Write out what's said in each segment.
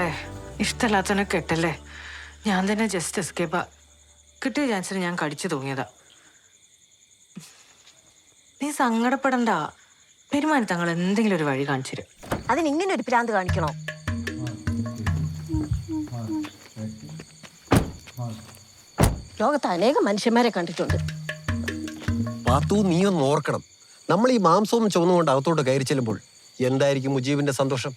മോളെ ഇഷ്ടമല്ലാത്തവനെ കെട്ടല്ലേ? ഞാൻ തന്നെ ജസ്റ്റ് എസ്കേപ്പാ കിട്ടിയ ചാൻസിന് ഞാൻ കടിച്ചു തൂങ്ങിയതാ. നീ സങ്കടപ്പെടണ്ട. പെരുമാനി തങ്ങൾ എന്തെങ്കിലും ഒരു വഴി കാണിച്ചു തരും. അതിന് ഇങ്ങനെ ഒരു പ്രാന്ത് കാണിക്കണോ? ലോകത്ത് അനേകം മനുഷ്യന്മാരെ കണ്ടിട്ടുണ്ട്. പാത്തു നീ ഒന്ന് ഓർക്കണം. നമ്മൾ ഈ മാംസവും ചുവന്നുകൊണ്ട് അകത്തോട്ട് കയറി ചെല്ലുമ്പോൾ എന്തായിരിക്കും മുജീബിന്റെ സന്തോഷം?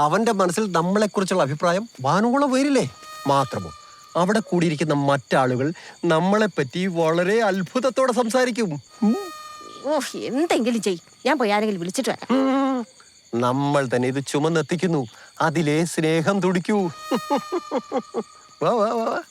അവന്റെ മനസ്സിൽ നമ്മളെക്കുറിച്ചുള്ള അഭിപ്രായം വാനോളം വരില്ലേ? മാത്രമോ. അവിടെ കൂടിയിരിക്കുന്ന മറ്റാളുകൾ നമ്മളെപ്പറ്റി വളരെ അത്ഭുതത്തോടെ സംസാരിക്കും. ഓ എന്തെങ്കിലും ചെയ് ഞാൻ പോയി ആരെങ്കിലും വിളിച്ചിട്ട് വരാം. നമ്മൾ തന്നെ ഇത് ചുമന്നെത്തിക്കുന്നു. അതിലെ സ്നേഹം തുടിക്കൂ. വാ വാ വാ.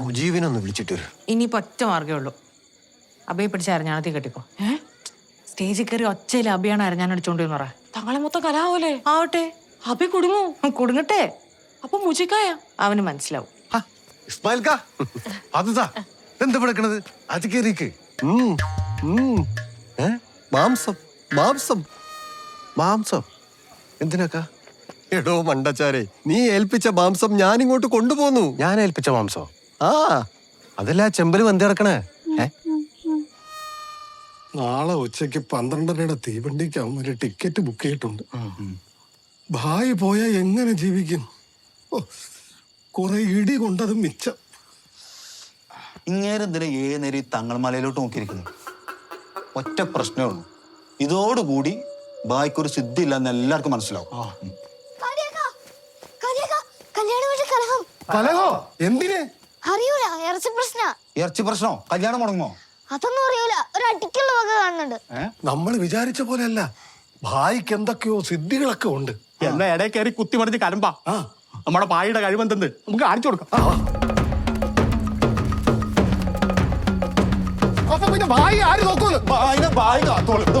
മുജീബിനൊന്ന് വിളിച്ചിട്ട് വരൂ. ഇനിയിപ്പോ ഒറ്റ മാർഗേ ഉള്ളൂ. അബയെ പിടിച്ച് അരഞ്ഞാണത്തി കെട്ടിക്കോ. ഏ? സ്റ്റേജിൽ കയറി ഒച്ചയിൽ അബിയാണ് അരഞ്ഞാൻ അടിച്ചോണ്ട് എന്ന് പറ തങ്ങളെ മൊത്തം കലാവൂലേ? ആവട്ടെ. അബി കുടുങ്ങൂ. കുടുങ്ങട്ടെ. അപ്പൊ മുജിക്കായ? അവന് മനസ്സിലാവും. ഇസ്മായിൽ കാ അതുതാ എന്താ അത് കയറിക്ക്? മാംസം മാംസം. മാംസം. എന്തിനാക്കാ എടോ മണ്ടച്ചാരെ നീ ഏൽപ്പിച്ച മാംസം ഞാൻ ഇങ്ങോട്ട് കൊണ്ടുപോന്നു. ഞാൻ ഏൽപ്പിച്ച മാംസോ? ആ. അതല്ല ചെമ്പൽ വെന്ത് കിടക്കണേ. നാളെ ഉച്ചയ്ക്ക് പന്ത്രണ്ടരയുടെ തീവണ്ടിക്ക് അവൻ ഒരു ടിക്കറ്റ് ബുക്ക് ചെയ്തിട്ടുണ്ട്. ഭായി പോയാ എങ്ങനെ ജീവിക്കും? ഓ കുറെ ഇടി കൊണ്ടത് മിച്ചം. ഇങ്ങേരെന്തിനാ ഏ നേരം ഈ തങ്ങൾമലയിലോട്ട് നോക്കിയിരിക്കുന്നു ഒറ്റ പ്രശ്നമേ ഉള്ളൂ. ഇതോടുകൂടി ബായ്ക്കൊരു സിദ്ധി ഇല്ലെന്ന് എല്ലാവർക്കും മനസ്സിലാവും. കലഹം? എന്തിനെ? അറിയൂല ഇറച്ചി പ്രശ്ന. ഇറച്ചി പ്രശ്നോ? കല്യാണം മുടങ്ങുമോ? അതൊന്നും അറിയൂല ഒരു അടിക്കുള്ള വക കാണുന്നുണ്ട്. നമ്മൾ വിചാരിച്ച പോലെയല്ല. ഭായിക്ക് എന്തൊക്കെയോ സിദ്ധികളൊക്കെ ഉണ്ട്. എന്നാ ഇടയിൽ കയറി കുത്തി മറിഞ്ഞ് കരമ്പാ. നമ്മുടെ ഭായിയുടെ കഴിവെന്തെന്ന് നമുക്ക് കാണിച്ചു കൊടുക്കാം. അപ്പൊ പിന്നെ ഭായി ആര് നോക്കൂന്ന്? ബായിനെ ഭായി കാത്തോളും. ഇത്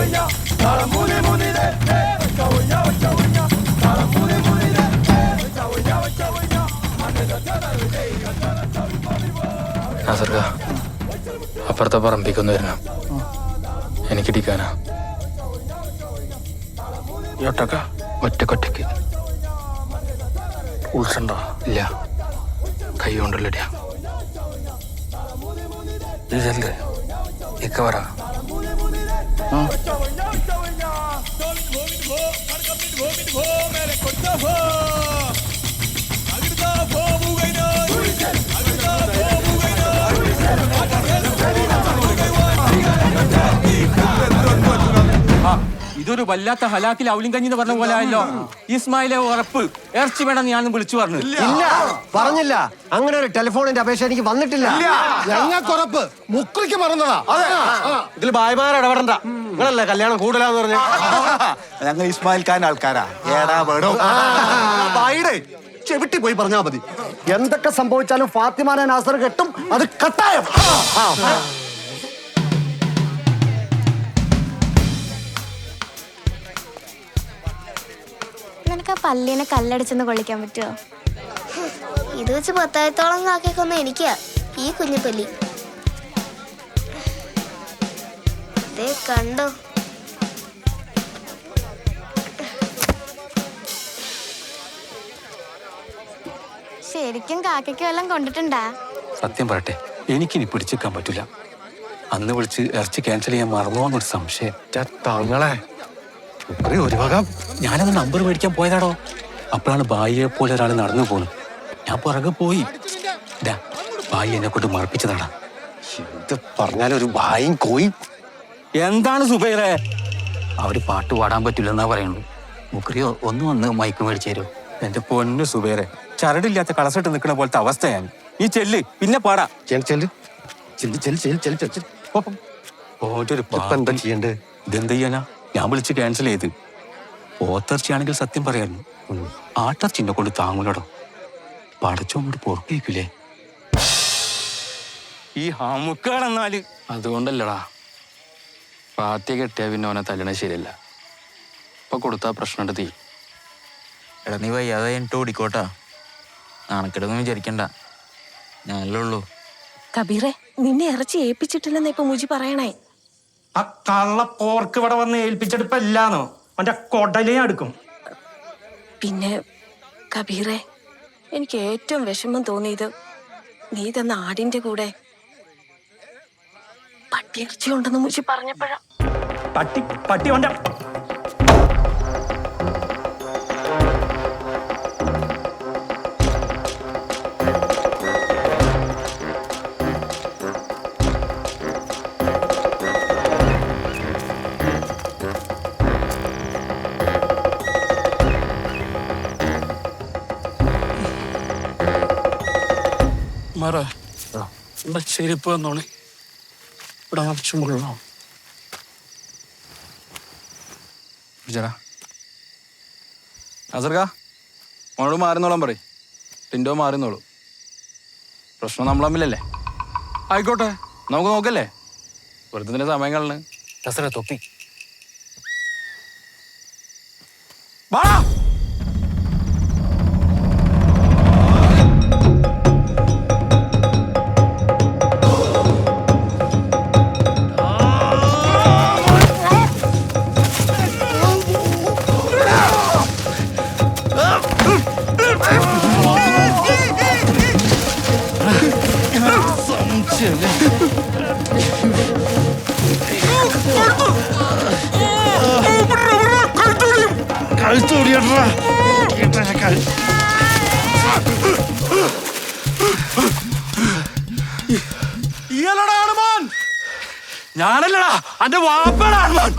ഇസ്മയിലാണ്. വാ. എന്തൊക്കെയുണ്ട്? സുഖല്ലേ? ഇത് വേണോ വേണോടാ നീ അങ്ങോട്ട് വരണ്ട നാസർക്ക അപ്പുറത്തെ പറമ്പിക്കൊന്നു വരണം എനിക്കിടിക്കാനാ ഒറ്റ ഒറ്റക്കൊറ്റക്ക് ഉൾസണ്ടോ ഇല്ല കൈ കൊണ്ടല്ലടിയാ ഇതല്ലേ ഇക്ക പറ ഇതൊരു വല്ലാത്ത ഹലാക്കിൽ ഔലിം കഞ്ഞി എന്ന് പറഞ്ഞ പോലെ ആയല്ലോ. ഇസ്മായിലെ ഉറപ്പ്. ഇറച്ചി വേണം ഞാൻ വിളിച്ചു പറഞ്ഞു. ഇല്ല. പറഞ്ഞില്ല. അങ്ങനെ ഒരു ടെലിഫോണിന്റെ അപേക്ഷ എനിക്ക് വന്നിട്ടില്ല. ഞങ്ങൾക്കുറപ്പ്. മുക്രിക്ക് മറന്നതാ. ഇതിൽ ബായ്മാരടപെടണ്ട ഇടപെടണ്ട. നിങ്ങളല്ലേ കല്യാണം കൂടുതലാന്ന് പറഞ്ഞ? ഞങ്ങൾ ഇസ്മായിൽ ഖാൻ ആൾക്കാരാ. ഏടാ വേടോ ഭായിയുടെ ചെവിട്ടി പോയി പറഞ്ഞാ മതി. എന്തൊക്കെ സംഭവിച്ചാലും ഫാത്തിമാനെ നാസർ കെട്ടും അത് കട്ടായം. നിനക്ക് ആ പല്ലിനെ കല്ലടിച്ചെന്ന് കൊള്ളിക്കാൻ പറ്റുമോ ഇത് വെച്ച് പത്തായിരത്തോളം കാക്കൊന്നും എനിക്കാ. ഈ കുഞ്ഞു പല്ലി ദേ കണ്ടോ? ശരിക്കും കാക്കയ്ക്ക് വല്ലതും കൊണ്ടിട്ടുണ്ടാ? സത്യം പറയട്ടെ എനിക്കിനി പിടിച്ചെക്കാൻ പറ്റില്ല അന്ന് വിളിച്ച് ഇറച്ചി ക്യാൻസൽ ചെയ്യാൻ മറന്നോന്നൊരു സംശയം. തങ്ങളെ ഒരു വക ഞാനത് നമ്പർ മേടിക്കാൻ പോയതാടോ. അപ്പോഴാണ് ബായിയെ പോലെ ഒരാൾ നടന്നു പോണു. ഞാൻ പുറകെ പോയി. ഭായി ബായി എന്നെ കൊണ്ട് മറപ്പിച്ചതാടാ. ഇത് പറഞ്ഞാലൊരു ബായും കോയും എന്താണ് സുബൈറെ? അവർ പാട്ട് പാടാൻ പറ്റില്ലെന്നാ പറയുന്നു മുക്രിയോ ഒന്ന് വന്ന് മയക്കു മേടിച്ചു തരുമോ എന്റെ പൊന്നു സുബൈറെ ചരടില്ലാത്ത കളസിട്ട് നിൽക്കുന്ന പോലത്തെ അവസ്ഥയാണ്. ഈ ചെല്ല് പിന്നെ പാടാ. ചെല്ല് ചെല്ല്. ചെല്ല് ചെല്ല് ചെല്ല് ചെല്ല് ഓരോരു എന്താ ചെയ്യണ്ടേ? ഇതെന്ത് ചെയ്യാനാ? ഞാൻ വിളിച്ച് ക്യാൻസൽ ചെയ്ത്. ഓത്തർച്ചയാണെങ്കിൽ സത്യം പറയായിരുന്നു ആട്ടർച്ചിനെ കൊണ്ട് താങ്ങൂലടോ. പടച്ചോണ്ട് പൊറുക്കേക്കില്ലേ ഈ ഹാമുക്കാണെന്നാൽ. അതുകൊണ്ടല്ലടാ. പാത്തിയെ കെട്ടിയ പിന്നെ അവനെ തല്ലണ ശരിയല്ല. ഇപ്പൊ കൊടുത്താ പ്രശ്നമുണ്ട് തീ. എടാ നീ വയ്യാതെ എന്നിട്ട് ഓടിക്കോട്ടാ. നാണക്കെടൊന്നും വിചാരിക്കണ്ട. ഞാനല്ലേ ഉള്ളൂ. കബീറെ നിന്നെ ഇറച്ചി ഏൽപ്പിച്ചിട്ടില്ലെന്ന് ഇപ്പൊ മുജി പറയണേ? ആ കള്ള പോർക്ക് ഇവിടെ വന്ന് ഏൽപ്പിച്ചെടുപ്പല്ലാന്നോ അവന്റെ കൊടലേ അടുക്കും. പിന്നെ കബീറെ എനിക്ക് ഏറ്റവും വിഷമം തോന്നിയത് നീ തന്ന ആടിന്റെ കൂടെ പട്ടി പട്ടിയിറച്ചിയുണ്ടെന്ന് മുച്ചി പറഞ്ഞപ്പോഴാ. പട്ടി പട്ടി ഉണ്ട മാറാ ചെരുപ്പ് വന്നോണേ ഇവിടെ നിറച്ചും വെള്ളം വിളിച്ചടാ അസർക്ക മോളോട് മാറുന്നോളാൻ പറയും. ടിൻഡോ മാറുന്നോളൂ. പ്രശ്നം നമ്മൾ തമ്മിലല്ലേ? ആയിക്കോട്ടെ. നമുക്ക് നോക്കല്ലേ? വെറുതെ സമയം കളണ്? തൊപ്പി കഴുത്തോടിയട്രാ ഇയാളടാ ആണുമാൻ ഞാനല്ലടാ അന്റെ വാപ്പടാ ആണുമാൻ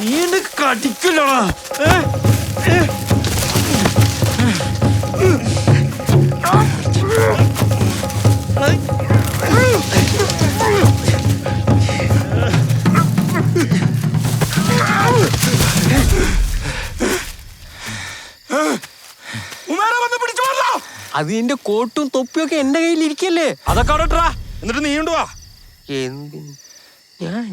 നീ എന്നെ കടിക്കില്ലടാ അത് നിന്റെ കോട്ടും തൊപ്പിയൊക്കെ എന്റെ കയ്യിൽ ഇരിക്കല്ലേ അതൊക്കെ അവിടെ. എന്നിട്ട് നീ കൊണ്ടുവാ എന്തിന്? ഞാൻ